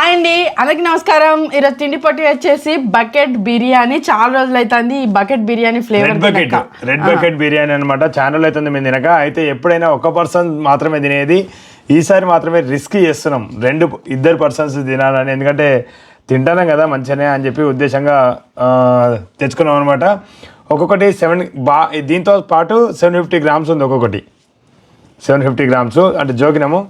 Hi అండి. అందరికి నమస్కారం. ఈరోజు తిండి పొట్టి వచ్చేసి బకెట్ బిర్యానీ. చాలా రోజులు అవుతుంది ఈ bucket biryani flavour red bucket red bucket biryani అనమాట ఛానల్ అవుతుంది మేము తినక. అయితే ఎప్పుడైనా ఒక పర్సన్ మాత్రమే తినేది ఈసారి మాత్రమే రిస్క్ చేస్తున్నాం. రెండు ఇద్దరు పర్సన్స్ తినాలని. ఎందుకంటే తింటానం కదా మంచిగానే అని చెప్పి ఉద్దేశంగా తెచ్చుకున్నాం అనమాట ఒక్కొక్కటి సెవెన్ బా దీంతో పాటు సెవెన్ ఫిఫ్టీ గ్రామ్స్ ఉంది ఒక్కొక్కటి. సెవెన్ ఫిఫ్టీ గ్రామ్స్ అంటే జోకినాము.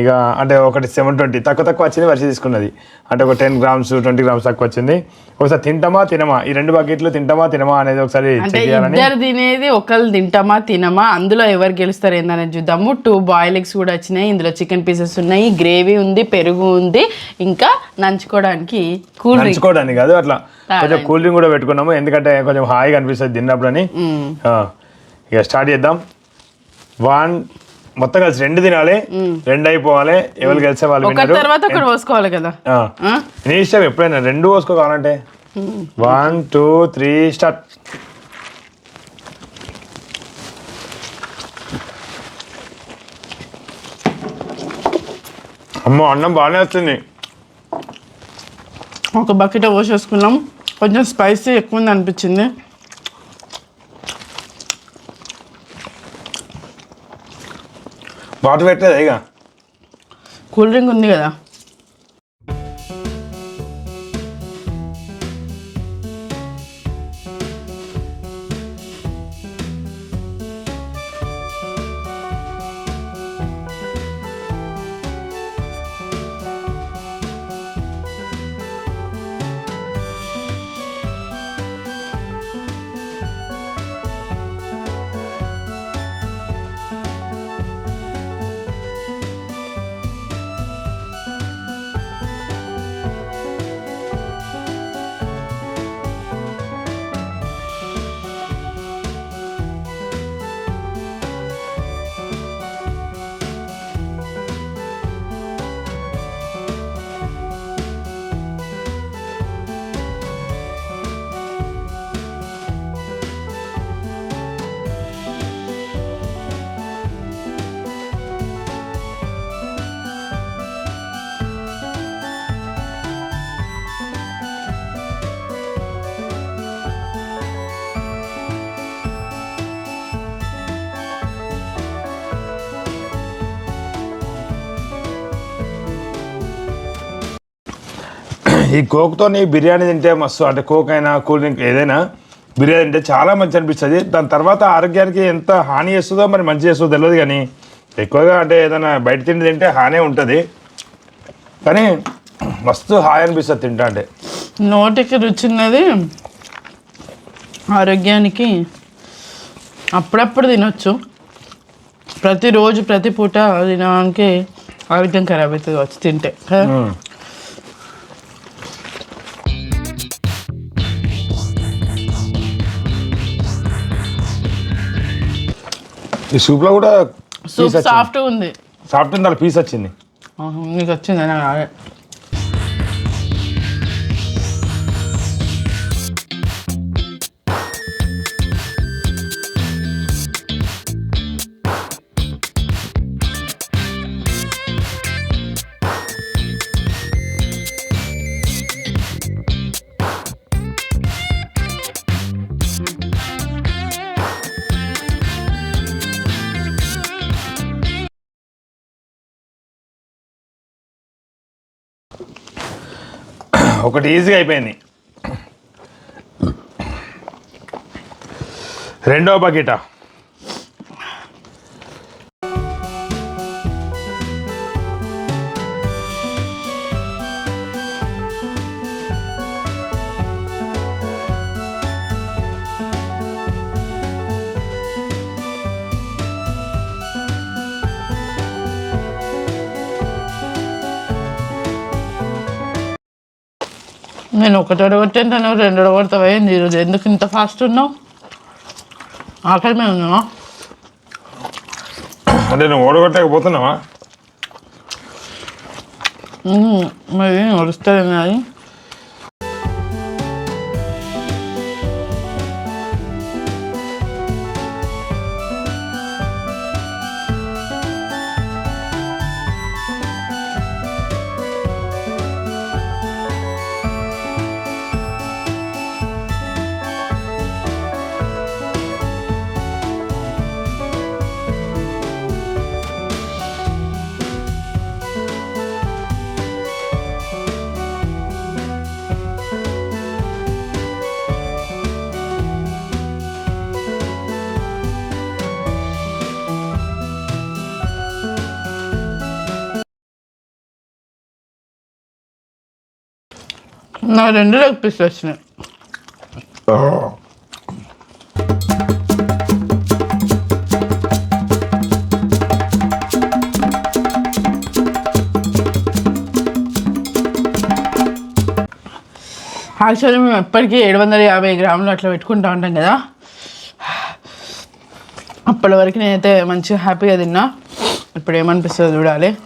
ఇక అంటే ఒకటి సెవెన్ ట్వంటీ తక్కువ తక్కువ వచ్చింది వర్షి తీసుకున్నది. అంటే ఒక టెన్ గ్రామ్స్ ట్వంటీ గ్రామ్స్ తక్కువ వచ్చింది. ఒకసారి తింటామా తినమా? ఈ రెండు బకెట్లు తింటామా తినమా అనేది ఒకసారి ఇద్దరు తినేది ఒకళ్ళు తింటామా తినమా అందులో ఎవరు గెలుస్తారు ఏందనేది చూద్దాము. టూ బాయిల్ ఎగ్స్ కూడా వచ్చినాయి ఇందులో చికెన్ పీసెస్ ఉన్నాయి గ్రేవీ ఉంది పెరుగు ఉంది. ఇంకా నంచుకోవడానికి కూల్ నంచుకోవడానికి కాదు అట్లా కొంచెం కూల్ డ్రింక్ కూడా పెట్టుకున్నాము. ఎందుకంటే కొంచెం హాయిగా అనిపిస్తుంది తిన్నప్పుడని. ఇక స్టార్ట్ చేద్దాం. వన్ మొత్తం కలిసి రెండు తినాలి రెండు అయిపోవాలి ఎవరు గెలిచే వాళ్ళు తర్వాత ఒకటి పోసుకోవాలి కదా? నీ ఇష్టం ఎప్పుడైనా రెండు పోసుకో కావాలంటే వన్ టూ త్రీ స్టార్ట్. అమ్మో అన్నం బాగానే వస్తుంది ఒక బకెట్ పోసేసుకున్నాం. కొంచెం స్పైసీ ఎక్కువ ఉంది అనిపించింది. వాటర్ పెట్టలేదు ఇక? కూల్ డ్రింక్ ఉంది కదా. ఈ కోక్తో నీ బిర్యానీ తింటే మస్తు అంటే కోక్ అయినా కూల్ డ్రింక్ ఏదైనా బిర్యానీ తింటే చాలా మంచి అనిపిస్తుంది. దాని తర్వాత ఆరోగ్యానికి ఎంత హాని చేస్తుందో మరి మంచి చేస్తుందో తెలియదు కానీ ఎక్కువగా అంటే ఏదైనా బయట తిండి తింటే హానే ఉంటుంది. కానీ మస్తు హాయ్ అనిపిస్తుంది తింటా అంటే. నోటికి రుచిన్నది ఆరోగ్యానికి అప్పుడప్పుడు తినొచ్చు. ప్రతిరోజు ప్రతి పూట తినడానికి ఆరోగ్యం ఖరాబ్ అవుతుంది వచ్చి తింటే. ఈ సూప్లో కూడా సూప్ సాఫ్ట్ ఉంది. సాఫ్ట్ ఉంది పీస్ వచ్చింది. నీకు వచ్చింది ఒకటి ఈజీగా అయిపోయింది. రెండవ బకెటా? నేను ఒకటి అడగొట్టాను నువ్వు రెండు అడగొడతావు? ఏంది ఈరోజు ఎందుకు ఇంత ఫాస్ట్ ఉన్నావు? ఆకలి మీద ఉన్నావా? అంటే నువ్వు ఓడగొట్టకపోతున్నావా. మరి నడుస్తుంది అది నా రెండు లెగ్ వచ్చినాయి. యాక్చువల్లీ మేము ఎప్పటికీ ఏడు వందల యాభై గ్రాములు అట్లా పెట్టుకుంటా ఉంటాం కదా. అప్పటి వరకు నేనైతే మంచిగా హ్యాపీగా తిన్నా. ఇప్పుడు ఏమనిపిస్తుందో చూడాలి.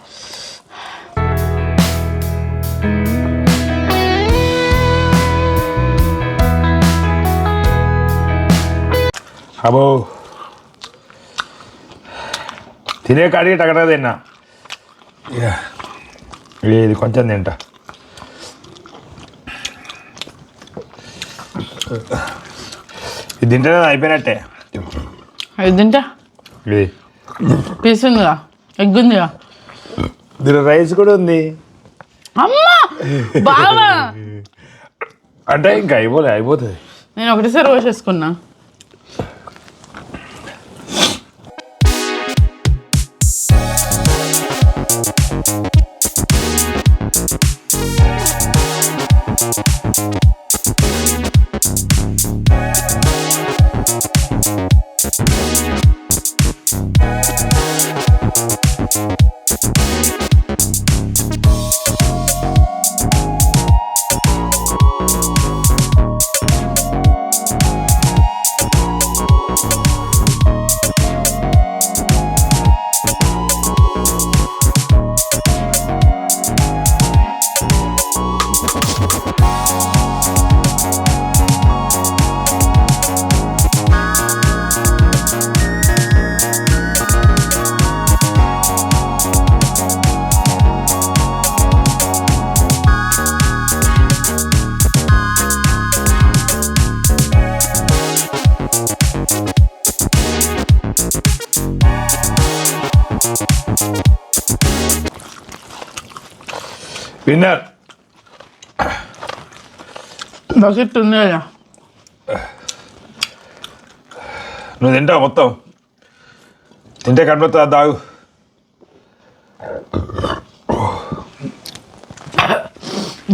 అబో తినే కాడికి టగటగా తిన్నా. ఇది కొంచెం తింటా. ఇది తింటేనే అయిపోయినట్టే. అది తింటా? ఇది. పీస్ ఉందిగా? ఎగ్ ఉందిగా? దీని రైస్ కూడా ఉంది. అమ్మా! బావా! అంటే ఇంకా అయిపోలే అయిపోతుంది. నేను ఒకటేసారి పోసేసుకున్నా విన్నర్ బకెట్ ఉంది కదా నువ్వు తింటావు మొత్తం. తింటే కడుపుతా దాగు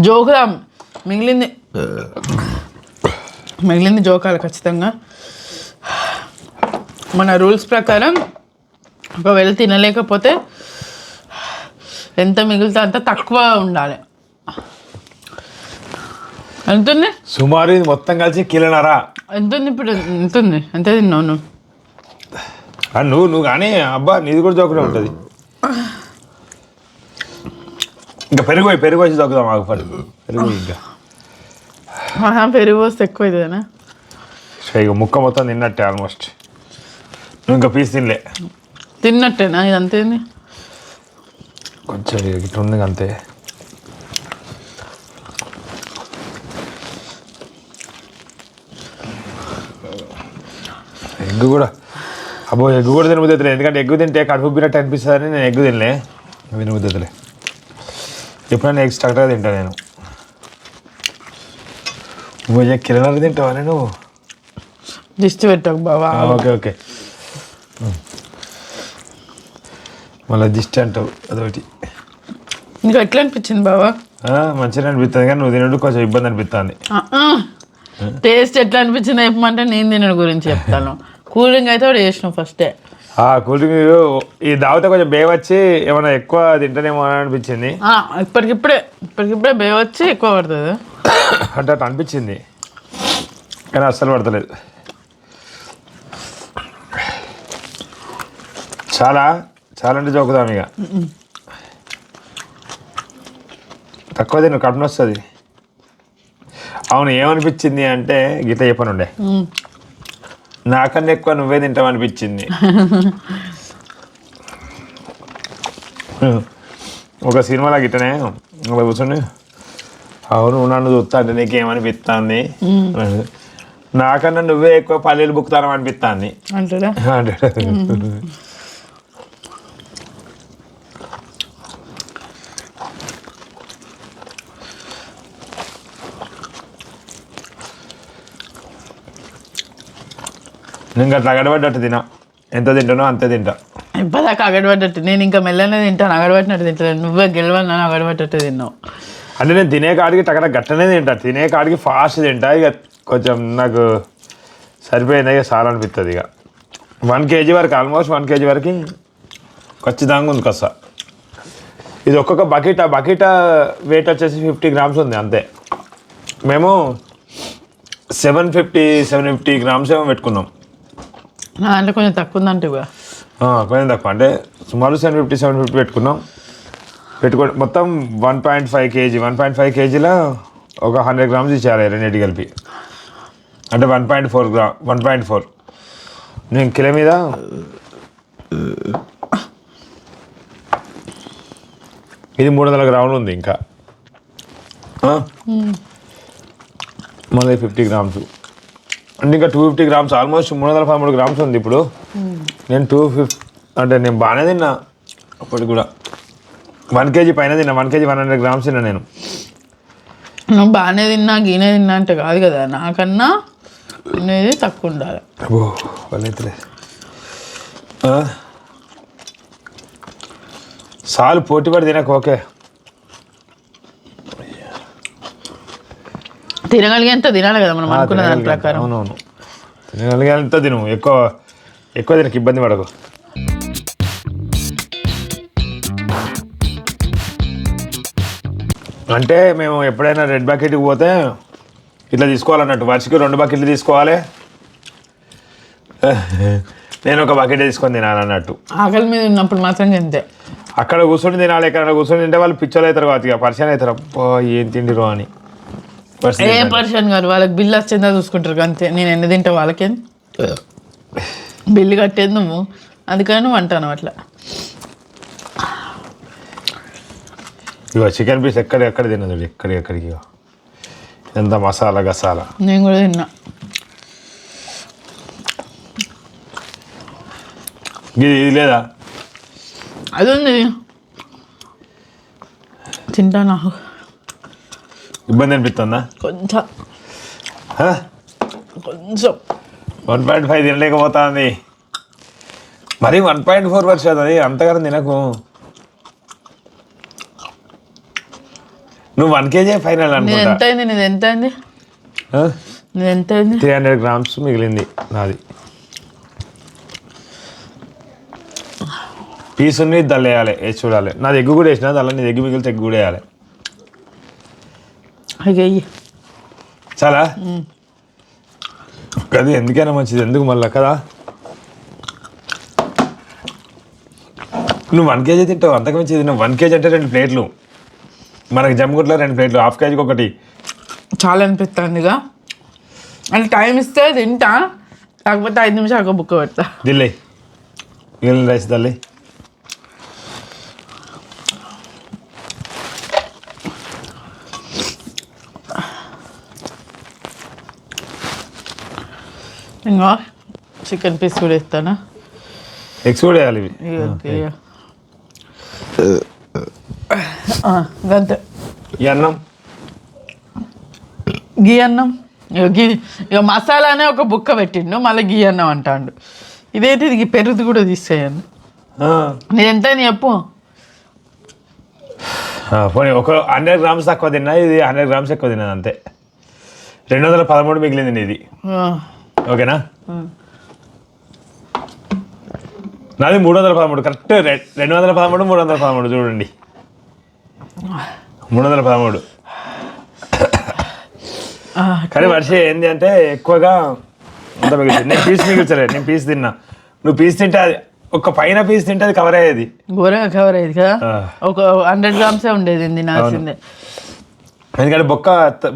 జోకుదాం. మిగిలింది. మిగిలింది జోకాలి ఖచ్చితంగా. మన రూల్స్ ప్రకారం ఒకవేళ తినలేకపోతే ఎంత మిగిలితే అంత తక్కువ ఉండాలి. ఎంత ఉంది సుమారు ఇది మొత్తం కలిసి కిలోనరా ఎంత ఉంది ఇప్పుడు? ఎంత ఉంది ఎంత తిన్నావు నువ్వు? ఆ, నువ్వు నువ్వు కానీ అబ్బా నీది కూడా జోకునే ఉంటుంది. ఇంకా పెరుగు పోయి, పెరుగు వచ్చి దొక్కుదాం మాకు పెరుగు పోయి ఇంకా. పెరుగు పోస్తే ఎక్కువ సో ఇక ముక్క మొత్తం తిన్నట్టే ఆల్మోస్ట్. నువ్వు ఇంకా పీస్ తినలే. తిన్నట్టేనా? ఇది అంతేంది కొంచెం ఇట్లా ఉంది అంతే. ఎగ్ కూడా. అబ్బో ఎగ్ కూడా తినబుద్దలే ఎందుకంటే ఎగ్ తింటే కడుపు ఉబ్బినట్టు అనిపిస్తుంది అని నేను ఎగ్ తినలే. వినబుద్దలే ఎప్పుడైనా ఎగ్ స్టక్గా తింటా నేను. నువ్వు కిరణాలు తింటావా నువ్వు? దిష్టి పెట్టకు బావా. Okay okay. మళ్ళీ దిష్టి అంటావు అదొకటి. ఇంకా ఎట్లా అనిపించింది బావా? ఆ, మంచిగా అనిపిస్తుంది కానీ నువ్వు తినడం కొంచెం ఇబ్బంది అనిపిస్తుంది. టేస్ట్ ఎట్లా అనిపించింది చెప్పమంటే నేను తినడం గురించి చెప్తాను. కూలింగ్ అయితే వాడు చేసినావు ఫస్టే ఆ కూల్ డ్రింక్ ఈ దావత కొంచెం బే వచ్చి ఏమైనా ఎక్కువ తింటానేమో అని అనిపించింది. ఇప్పటికిప్పుడే ఇప్పటికిప్పుడే బే వచ్చి ఎక్కువ పడుతుంది. అంటే అట్లా అనిపించింది. కానీ అస్సలు పడతలేదు. చాలా చాలా అంటే చౌకుదాం ఇక. తక్కువ తిను కడుపు వస్తుంది అవును ఏమనిపించింది అంటే గిట్ల చెప్పనుండే. నాకన్నా ఎక్కువ నువ్వే తింటావు అనిపించింది ఒక సినిమాలో గిట్టనే అలా కూర్చొని అవును నన్ను చూస్తా అంటే నీకేమనిపిస్తుంది? నాకన్నా నువ్వే ఎక్కువ పల్లెలు బుక్తానం అనిపిస్తుంది. అంటాడు. నేను అట్లా అగడబడ్డట్టు తినా ఎంత తింటానో అంతే తింటా. ఇప్పటిదాకా అగడబడ్డట్టు. నేను ఇంకా మెల్లనే తింటాను అగడబట్టినట్టు తింటాను నువ్వే గెలవని నన్ను అగడబడ్డట్టు తిన్నావు అంటే నేను తినే కాడికి టకట గట్టనే తింటా. తినే కాడికి ఫాస్ట్ తింటా. ఇక కొంచెం నాకు సరిపోయింది ఇక చాలా అనిపిస్తుంది ఇక. వన్ కేజీ వరకు ఆల్మోస్ట్ వన్ కేజీ వరకు ఖచ్చితంగా ఉంది కస. ఇది ఒక్కొక్క బకెట్ ఆ బకెట్ వెయిట్ వచ్చేసి ఫిఫ్టీ గ్రామ్స్ ఉంది అంతే. మేము seven fifty seven fifty grams ఏమో పెట్టుకున్నాం. దాంట్లో కొంచెం తక్కువ ఉందంటే కొంచెం తక్కువ. అంటే సుమారు సెవెన్ ఫిఫ్టీ సెవెన్ ఫిఫ్టీ పెట్టుకున్నాం. పెట్టుకో మొత్తం one point five KG one point five కేజీలో ఒక హండ్రెడ్ గ్రామ్స్ ఇచ్చారు రెండింటి కలిపి. అంటే one point four gram one point four నేను కిలో మీద ఇది మూడు వందల గ్రాములు ఉంది ఇంకా? మళ్ళీ ఫిఫ్టీ గ్రామ్స్ అంటే ఇంకా టూ ఫిఫ్టీ గ్రామ్స్ ఆల్మోస్ట్ మూడు వందల పదమూడు గ్రామ్స్ ఉంది ఇప్పుడు. నేను టూ ఫిఫ్టీ అంటే నేను బాగానే తిన్నా. అప్పటికి కూడా. వన్ కేజీ పైన తిన్నా. One KG one hundred grams తిన్నా నేను. నువ్వు బాగానే తిన్నా గీనే తిన్నా అంటే కాదు కదా. నాకన్నా అనేది తక్కువ ఉండాలి. వాళ్ళైతే సాలు పోటీ పడి తినక ఓకే. తినగలిగేంత తినాలి కదా మనం అనుకున్న దాని. ప్రకారం. అవునవును. తినగలిగేంత తిను. ఎక్కువ ఎక్కువ తినకు ఇబ్బంది పడకు. అంటే మేము ఎప్పుడైనా రెడ్ బకెట్కి పోతే ఇట్లా తీసుకోవాలన్నట్టు. వర్షకి రెండు బకెట్లు తీసుకోవాలి. నేను ఒక బకెట్ తీసుకొని తినాలన్నట్టు. ఆకలి మీద ఉన్నప్పుడు మాత్రం అంతే అక్కడ కూర్చొని తినాలి ఎక్కడ కూర్చొని తింటే వాళ్ళు పిచ్చోలు అవుతారు ఇక. పరిచయం అవుతారు. అబ్బో ఏం తిండిరో అని. ఏ. పర్సన్ గారు వాళ్ళకి బిల్లు వచ్చిందా చూసుకుంటారు అంతే. నేను ఎన్ని తింటా వాళ్ళకేం? బిల్లు కట్టేది నువ్వు. అందుకని నువ్వు అంటాను అట్లా. ఇగో చికెన్ పీస్ ఎక్కడ ఎక్కడ తినదు ఎక్కడ ఎక్కడికి. ఎంత మసాలా గసాలా. నేను కూడా తిన్నా. ఇది ఇది లేదా? అది ఉంది తింటా నాకు ఇబ్బంది అనిపిస్తుందా? కొంచెం. కొంచెం. వన్ పాయింట్ ఫైవ్ తినలేకపోతుంది. మరి వన్ పాయింట్ ఫోర్ వర్షం అది అంతగానం తినకు. నువ్వు వన్ కేజీ ఫైనల్ అనుకుంటా. ఎంత అయింది నీది ఎంత అయింది? నీది ఎంత అయింది? త్రీ హండ్రెడ్ గ్రామ్స్ మిగిలింది నాది. పీస్ ఉంది దల్ వేయాలి. వేసి చూడాలి. నాది ఎగ్గు కూడా వేసిన దానిలో నీ ఎగ్గు మిగిలితే ఎగ్గు కూడా వేయాలి. అయ్యి చాలా? అది ఎందుకైనా మంచిది ఎందుకు మళ్ళా కదా? నువ్వు వన్ కేజీ తింటావు అంతకు మించి తిన్నావు వన్ కేజీ అంటే రెండు ప్లేట్లు. మనకి జమ్గుట్లో రెండు ప్లేట్లు హాఫ్ కేజీకి ఒకటి. చాలా అనిపిస్తుందిగా అంటే టైం ఇస్తే తింటా కాకపోతే ఐదు నిమిషాలు ఒక బుక్ పెడతా. దిల్లే. రైస్ దల్లి ఇంకా చికెన్ పీస్ కూడా ఇస్తానా? ఎగ్స్ కూడా వేయాలి గంతే. ఈ అన్నం? గీ అన్నం? గీ ఇక మసాలానే ఒక బుక్క పెట్టిండు మళ్ళీ గీ అన్నం అంటాడు. ఇదేంటి ఇది? పెరుగు కూడా తీసేయండి. నేను ఎంత చెప్పు. పోనీ ఒక హండ్రెడ్ గ్రామ్స్ తక్కువ తిన్నా ఇది హండ్రెడ్ గ్రామ్స్ ఎక్కువ తిన్నది అంతే. రెండు వందల పదమూడు మిగిలింది ఆ, ఓకేనా? నాది మూడు వందల పదమూడు కరెక్ట్. రెండు వందల పదమూడు మూడు వందల పదమూడు చూడండి. మూడు వందల పదమూడు కానీ వర్ష ఏంది అంటే ఎక్కువగా అంత మిగిలింది. నేను పీస్ మిగిల్చలేదు నేను పీస్ తిన్నా. నువ్వు పీస్ తింటే అది ఒక పైన పీస్ తింటే అది కవర్ అయ్యేది. ఘోరంగా కవర్ అయ్యేది కదా. ఒక హండ్రెడ్ గ్రామ్సే ఉండేది తినాల్సిందే ఎందుకంటే బొక్క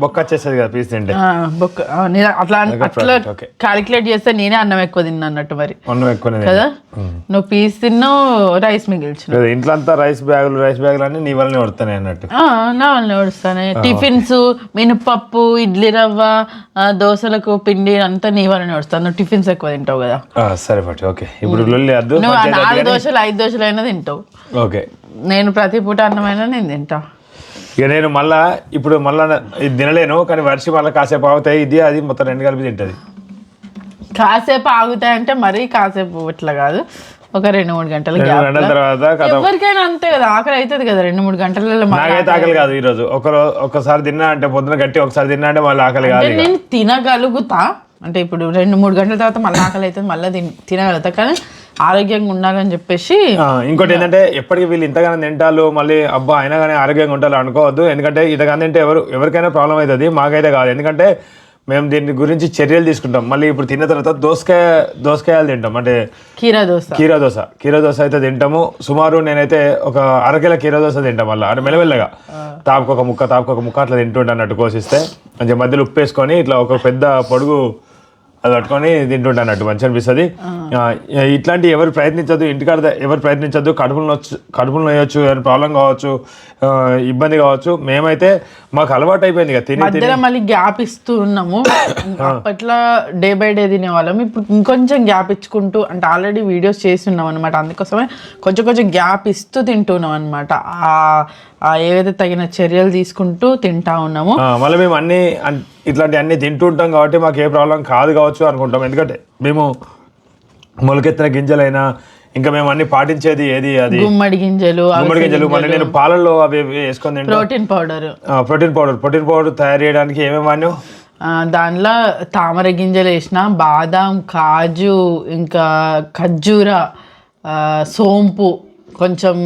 బొక్క వచ్చేస్తుంది కదా పీస్ తింటే. ఆ, బొక్క నేను అట్లా అట్లా. క్యాలిక్యులేట్ చేస్తే నేనే అన్నం ఎక్కువ తిన్నా అన్నట్టు మరి. అన్నం ఎక్కువనే తిన్నా. కదా నువ్వు పీస్ తిన్నావు రైస్ మిగిల్చిన ఇంట్లో అంతా రైస్ బ్యాగులు రైస్ బ్యాగులు అన్నీ నీ వల్లనే అన్నట్టు. నా వాళ్ళని ఓడిస్తానే టిఫిన్స్ మినపప్పు ఇడ్లీ రవ్వ దోశలకు పిండి అంతా నీ వాళ్ళని ఓడిస్తాను నువ్వు టిఫిన్స్ ఎక్కువ తింటావు కదా. సరే పట్టి ఓకే. ఇప్పుడు నువ్వు నాలుగు దోశలు ఐదు దోశలు అయినా తింటావు. ఓకే. నేను ప్రతి పూట అన్నమైనా నేను తింటా. ఇక నేను మళ్ళా ఇప్పుడు మళ్ళా ఇది తినలేను కానీ వర్షి మళ్ళీ కాసేపు అవుతాయి ఇది అది మొత్తం రెండు కలిపి తింటది. కాసేపు ఆగుతాయంటే మరీ కాసేపు ఇట్లా కాదు. ఒక రెండు మూడు గంటల రెండు గ్యాప్ గంటల తర్వాత కథ ఎవరికైనా అంతే కదా ఆకలి అవుతుంది కదా రెండు మూడు గంటలలో మళ్ళీ నాకైతే ఆకలి కాదు ఈ రోజు ఒక ఒకసారి తిన్నా అంటే పొద్దున గట్టి ఒకసారి తిన్నా అంటే మళ్ళీ ఆకలి కాదు అంటే నేను తినగలుగుతా. అంటే ఇప్పుడు రెండు మూడు గంటల తర్వాత మళ్ళీ ఆకలి అవుతుంది మళ్ళీ తిన తినగలుగుతా. కానీ ఆరోగ్యంగా ఉండాలని చెప్పేసి ఇంకోటి ఏంటంటే ఎప్పటికీ వీళ్ళు ఇంతగానో తింటారు మళ్ళీ అబ్బా అయినా కానీ ఆరోగ్యంగా ఉంటారు అనుకోవద్దు. ఎందుకంటే ఇంతగానో తింటే ఎవరు ఎవరికైనా ప్రాబ్లం అవుతుంది మాకైతే కాదు. ఎందుకంటే మేము దీని గురించి చర్యలు తీసుకుంటాం. మళ్ళీ ఇప్పుడు తిన్న తర్వాత దోసకాయ దోసకాయలు తింటాం. అంటే కీరా దోశ. కీరా దోశ. కీరా దోశ అయితే తింటాము. సుమారు నేనైతే ఒక అరకిల కీరా దోశ తింటాం మళ్ళీ. అంటే మెల్లమెల్లగా. తాపుకు ఒక ముక్క తాపుకు ఒక ముక్క అట్లా తింటుంటా అన్నట్టు కోసిస్తే. మంచిగా మధ్యలో ఉప్పు వేసుకొని ఇట్లా ఒక పెద్ద పొడుగు అది పట్టుకొని తింటుంటా అన్నట్టు మంచి అనిపిస్తుంది. ఇట్లాంటి ఎవరు ప్రయత్నించద్దు ఇంటికాడ ఎవరు ప్రయత్నించద్దు కడుపులు నొచ్చు కడుపులు నొయ్యొచ్చు ఏమైనా ప్రాబ్లం కావచ్చు ఇబ్బంది కావచ్చు మేమైతే మాకు అలవాటు అయిపోయింది ఇక తిని మళ్ళీ గ్యాప్ ఇస్తూ ఉన్నాము. అప్పట్లో డే బై డే తినేవాళ్ళం ఇప్పుడు ఇంకొంచెం గ్యాప్ ఇచ్చుకుంటూ అంటే ఆల్రెడీ వీడియోస్ చేసి ఉన్నాం అనమాట అందుకోసమే కొంచెం కొంచెం గ్యాప్ ఇస్తూ తింటున్నాం అనమాట ఏవైతే తగిన చర్యలు తీసుకుంటూ తింటా ఉన్నాము మళ్ళీ మేము అన్ని అన్- ఇట్లాంటి అన్ని తింటుంటాం కాబట్టి మాకు ఏ ప్రాబ్లం కాదు కావచ్చు అనుకుంటాం. ఎందుకంటే మేము మొలకెత్తిన గింజలైనా ఇంకా మేము అన్ని పాటించేది ఏది? అది గుమ్మడి గింజలు గుమ్మడి గింజలు మళ్ళీ నేను పాలల్లో అవి వేసుకొని protein powder. Protein powder. Protein powder తయారు చేయడానికి ఏమేమి వాడినావు? దానిలో తామర గింజలు వేసిన బాదాం కాజు ఇంకా ఖర్జూర సోంపు కొంచెం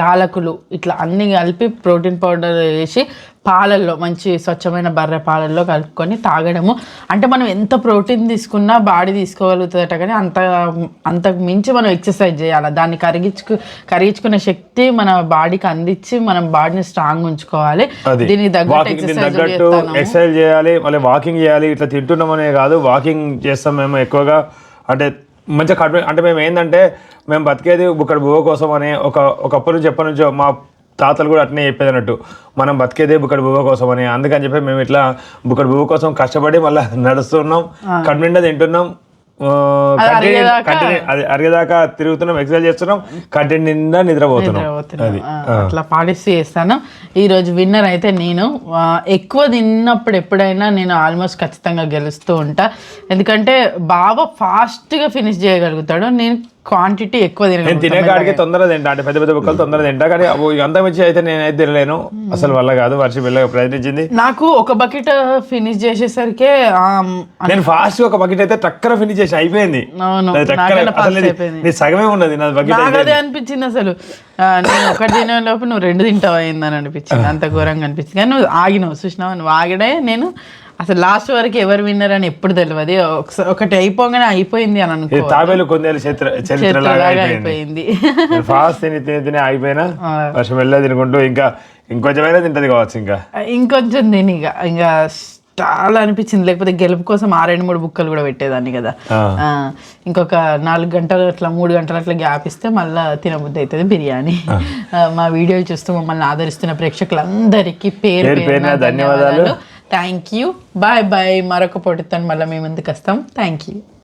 యాలకులు ఇట్లా అన్ని కలిపి ప్రోటీన్ పౌడర్ వేసి పాలల్లో మంచి స్వచ్ఛమైన బర్రె పాలల్లో కలుపుకొని తాగడము. అంటే మనం ఎంత ప్రోటీన్ తీసుకున్నా బాడీ తీసుకోగలుగుతుందట కానీ అంత అంతకు మించి మనం ఎక్సర్సైజ్ చేయాలి. దాన్ని కరిగించుకు కరిగించుకునే శక్తి మన బాడీకి అందించి మనం బాడీని స్ట్రాంగ్ ఉంచుకోవాలి. దీనికి తగ్గట్టు ఎక్సర్సైజ్ చేయాలి మళ్ళీ వాకింగ్ చేయాలి ఇట్లా తింటున్నామనే కాదు వాకింగ్ చేస్తాం మేము ఎక్కువగా. అంటే మంచిగా కడుపు అంటే మేము ఏంటంటే మేము బతికేది ఇక్కడ బువ్వ కోసం అనే ఒక ఒకప్పటి నుంచి ఎప్పటి నుంచో మా తాతలు కూడా అట్నే చెప్పేది అన్నట్టు. మనం బతికేదే బుక్కడి బువ్వ కోసం అని. అందుకని చెప్పి మేము ఇట్లా బుక్కడి బువ్వ కోసం కష్టపడి మళ్ళీ నడుస్తున్నాం నిండా తింటున్నాం కంటి అరిగేదాకా- తిరుగుతున్నాం ఎక్సర్సైజ్ చేస్తున్నాం కంటి నిండా నిద్రపోతున్నాం. అది. అట్లా పాటిస్తూ చేస్తాను. ఈ రోజు విన్నర్ అయితే నేను. ఎక్కువ తిన్నప్పుడు ఎప్పుడైనా నేను ఆల్మోస్ట్ ఖచ్చితంగా గెలుస్తూ ఉంటా. ఎందుకంటే బాగా ఫాస్ట్గా ఫినిష్ చేయగలుగుతాడు. నేను క్వాంటిటీ ఎక్కువ నేను తినే కాడికి తొందరగా తింటా. అంటే పెద్ద పెద్ద బుక్కలు తొందరగా తింటా. కానీ అంత మించి అయితే నేనైతే తినలేను. అసలు వల్ల కాదు. వర్షం వెళ్ళగా ప్రయత్నించింది. నాకు ఒక బకెట్ ఫినిష్ చేసేసరికే నేను ఫాస్ట్ ఒక బకెట్ అయితే టక్కర ఫినిష్ చేసి అయిపోయింది. సగమే ఉన్నది. నా బకెట్ అదే అనిపించింది అసలు. నేను ఒకటి తినే లోపు నువ్వు రెండు తింటావు అయిందని అనిపించింది. అంత ఘోరంగా అనిపించింది. కానీ నువ్వు ఆగినావు. చూసినావు నువ్వు ఆగడే నేను అసలు లాస్ట్ వరకు ఎవరు విన్నర్ అని ఎప్పుడు తెలియదు ఒకసారి ఒకటి అయిపోగానే అయిపోయింది అని అనుకో. తాబేలు కొందేలు చరిత్ర చరిత్ర లాగా లాగా అయిపోయింది. ఫాస్ట్ తిని తిని తిని అయిపోయినా వర్షం వెళ్ళా తినుకుంటూ ఇంకా ఇంకొంచెమైనా తింటది కావచ్చు ఇంకా. ఇంకొంచెం తిని ఇక ఇంకా చాలా అనిపించింది. లేకపోతే గెలుపు కోసం ఆ రెండు మూడు బుక్కలు కూడా పెట్టేదాన్ని కదా. ఇంకొక నాలుగు గంటలు అట్లా మూడు గంటలు అట్లా గ్యాప్ ఇస్తే మళ్ళీ తినబుద్ధి అవుతుంది బిర్యానీ. మా వీడియోలు చూస్తూ మమ్మల్ని ఆదరిస్తున్న ప్రేక్షకులందరికీ పేరు ధన్యవాదాలు. థ్యాంక్ యూ బాయ్ బాయ్ మరొక పొడితో మళ్ళీ మేము ముందుకు వస్తాం. Thank you